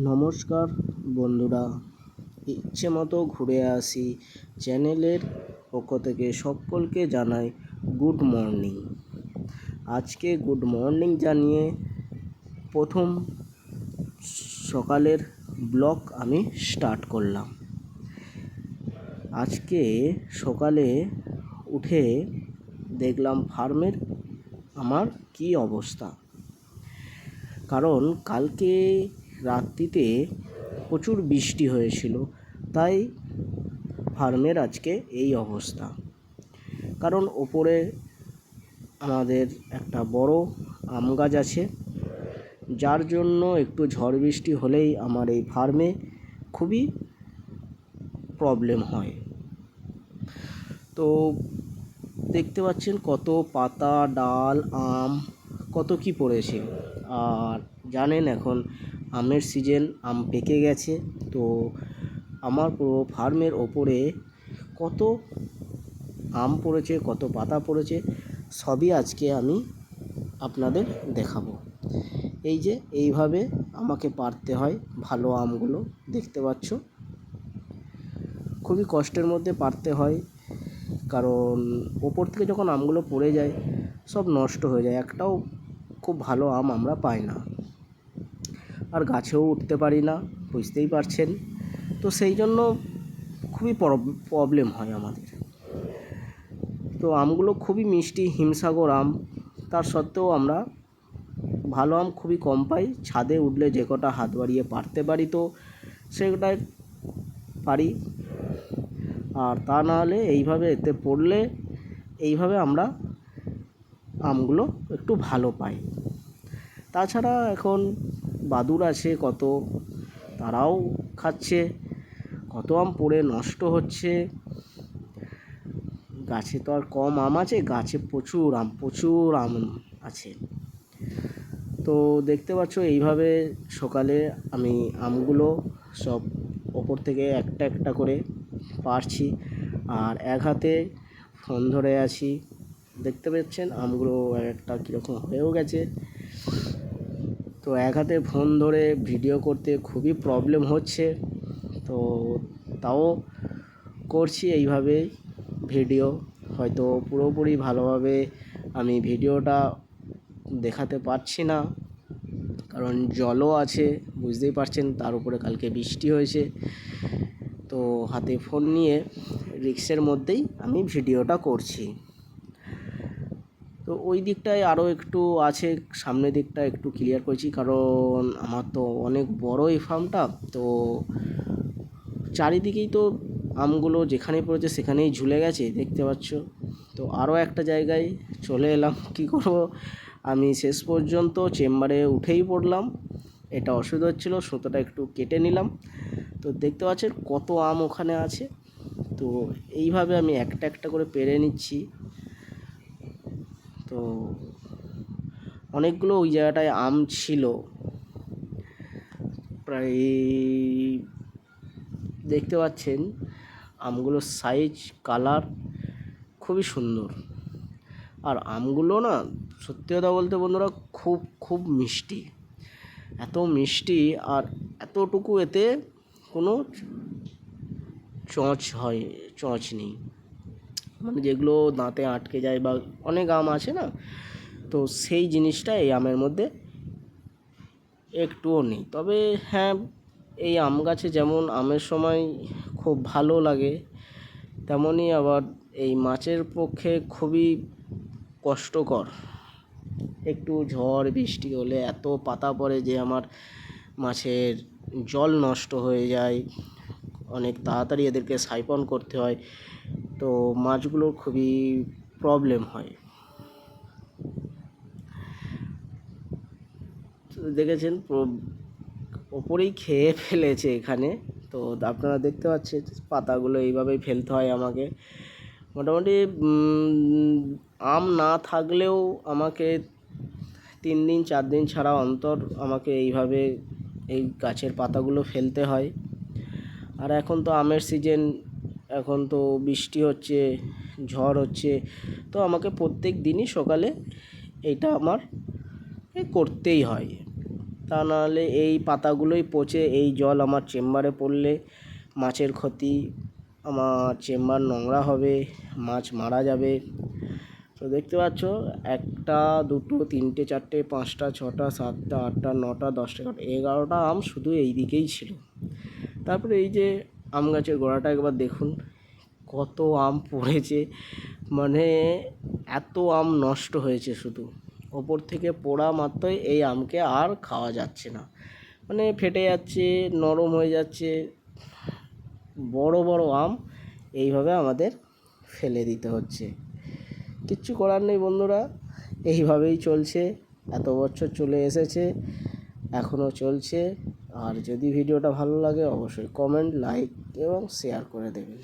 নমস্কার বন্ধুরা, ইচ্ছে মতো ঘুরে আসি চ্যানেলের পক্ষ থেকে সকলকে জানাই গুড মর্নিং। আজকে গুড মর্নিং জানিয়ে প্রথম সকালের ব্লগ আমি স্টার্ট করলাম। আজকে সকালে উঠে দেখলাম ফার্মের আমার কি অবস্থা। কারণ কালকে রাত্রিতে প্রচুর বৃষ্টি হয়েছিল, তাই ফার্মের আজকে এই অবস্থা। কারণ ওপরে আমাদের একটা বড় আম গাছ আছে, যার জন্য একটু ঝড় বৃষ্টি হলেই আমার এই ফার্মে খুবই প্রবলেম হয়। তো দেখতে পাচ্ছেন কত পাতা, ডাল, আম, কত কি পড়েছে। আর জানেন এখন আমের সিজন, আম পেকে গেছে। তো আমার পুরো ফার্মের ওপরে কত আম পড়েছে, কত পাতা পড়েছে, সবই আজকে আমি আপনাদের দেখাবো। এই যে, এইভাবে আমাকে পারতে হয় ভালো আমগুলো, দেখতে পাচ্ছ? খুবই কষ্টের মধ্যে পারতে হয়, কারণ ওপর থেকে যখন আমগুলো পড়ে যায়, সব নষ্ট হয়ে যায়। একটাও খুব ভালো আম আমরা পাই না। আর গাছেও উঠতে পারি না, বুঝতেই পারছেন। তো সেই জন্য খুবই প্রবলেম হয় আমাদের। তো আমগুলো খুবই মিষ্টি, হিমসাগর আম। তার সত্ত্বেও আমরা ভালো আম খুবই কম পাই। ছাদে উঠলে যে কটা হাত বাড়িয়ে পারতে পারি তো সেটাই পারি। আর তা না হলে এইভাবে এতে পড়লে এইভাবে আমরা আমগুলো একটু ভালো পাই। তাছাড়া এখন বাদুড় আছে, কত তারাও খাচ্ছে, কত আম পড়ে নষ্ট হচ্ছে। গাছে তো আর কম আম আছে, গাছে প্রচুর আম প্রচুর আম আছে। তো দেখতে পাচ্ছ, এইভাবে সকালে আমি আমগুলো সব ওপর থেকে একটা একটা করে পারছি আর এক হাতে ফোন ধরে আছি। দেখতে পাচ্ছেন, আমগুলো একটা কীরকম হয়েও গেছে। তো এক হাতে ফোন ধরে ভিডিও করতে খুবই প্রবলেম হচ্ছে। তো তাও করছি এইভাবেই ভিডিও হয়তো পুরোপুরি ভালোভাবে আমি ভিডিওটা দেখাতে পারছি না। কারণ জলও আছে, বুঝতেই পারছেন, তার উপরে কালকে বৃষ্টি হয়েছে। তো হাতে ফোন নিয়ে রিক্সের মধ্যেই আমি ভিডিওটা করছি। ওই দিকটায় আরও একটু আছে, সামনের দিকটা একটু ক্লিয়ার করেছি, কারণ আমার তো অনেক বড় এই ফার্মটা তো চারিদিকেই তো আমগুলো যেখানেই পড়েছে সেখানেই ঝুলে গেছে, দেখতে পাচ্ছ। তো আরও একটা জায়গায় চলে এলাম, কি করব? আমি শেষ পর্যন্ত চেম্বারে উঠেই পড়লাম, এটা অসুবিধা হচ্ছিল, সুতোটা একটু কেটে নিলাম। তো দেখতে পাচ্ছেন কত আম ওখানে আছে, তো এইভাবে আমি একটা একটা করে পেরে নিচ্ছি। তো অনেকগুলো ওই জায়গাটায় আম ছিল। প্রায় দেখতে পাচ্ছেন, আমগুলোর সাইজ কালার খুবই সুন্দর। আর আমগুলো না, সত্যি কথা বলতে বন্ধুরা, খুব খুব মিষ্টি। এত মিষ্টি আর এতটুকু এতে কোনো চঁচ হয়, চঁচ নেই। মানে যেগুলো দাঁতে আটকে যায় বা অনেক আম আছে না, তো সেই জিনিসটা এই আমের মধ্যে একটুও নেই। তবে হ্যাঁ এই আম গাছে যেমন আমের সময় খুব ভালো লাগে তেমনই আবার এই মাছের পক্ষে খুবই কষ্টকর। একটু ঝড়, বৃষ্টি হলে এত পাতা পড়ে যে আমার মাছের জল নষ্ট হয়ে যায়। অনেক তাড়াতাড়ি এদেরকে সাইপন করতে হয়। তো মাছগুলোর খুবই প্রবলেম হয়। দেখেছেন ওপরেই খেয়ে ফেলেছে এখানে। তো আপনারা দেখতে পাচ্ছেন পাতাগুলো এইভাবেই ফেলতে হয় আমাকে। মোটামুটি আম না থাকলেও আমাকে তিন দিন, চার দিন ছাড়া অন্তর আমাকে এইভাবে এই গাছের পাতাগুলো ফেলতে হয়। আর এখন তো আমের সিজন এখন তো বৃষ্টি হচ্ছে, ঝড় হচ্ছে, তো আমাকে প্রত্যেক দিনই সকালে এটা আমার করতেই হয়। তা নাহলে এই পাতাগুলোই পচে, এই জল আমার চেম্বারে পড়লে মাছের ক্ষতি, আমার চেম্বার নোংরা হবে, মাছ মারা যাবে। তো দেখতে পাচ্ছ, একটা, দুটো, তিনটে, চারটে, পাঁচটা, ছটা, সাতটা, আটটা, নটা, দশটা এগারোটা আম শুধু এই দিকেই ছিল। তারপরে এই যে আম গাছের গোড়াটা একবার দেখুন, কত আম পড়েছে। মানে এত আম নষ্ট হয়েছে শুধু। ওপর থেকে পোড়া মাত্রই এই আমকে আর খাওয়া যাচ্ছে না। মানে ফেটে যাচ্ছে, নরম হয়ে যাচ্ছে। বড় বড় আম এইভাবে আমাদের ফেলে দিতে হচ্ছে। কিচ্ছু করার নেই বন্ধুরা, এইভাবেই চলছে। এত বছর চলে এসেছে এখনও চলছে। আর যদি ভিডিওটা ভালো লাগে অবশ্যই কমেন্ট লাইক এবং শেয়ার করে দেবেন।